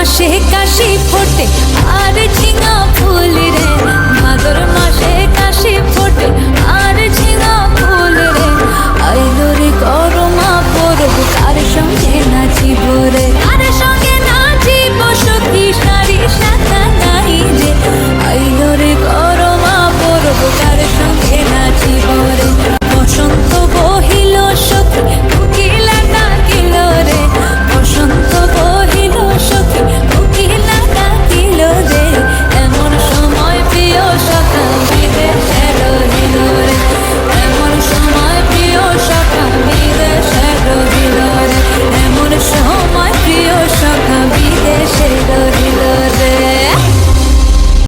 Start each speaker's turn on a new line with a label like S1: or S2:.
S1: আসে কাশি ফোটে আর ঝিঙা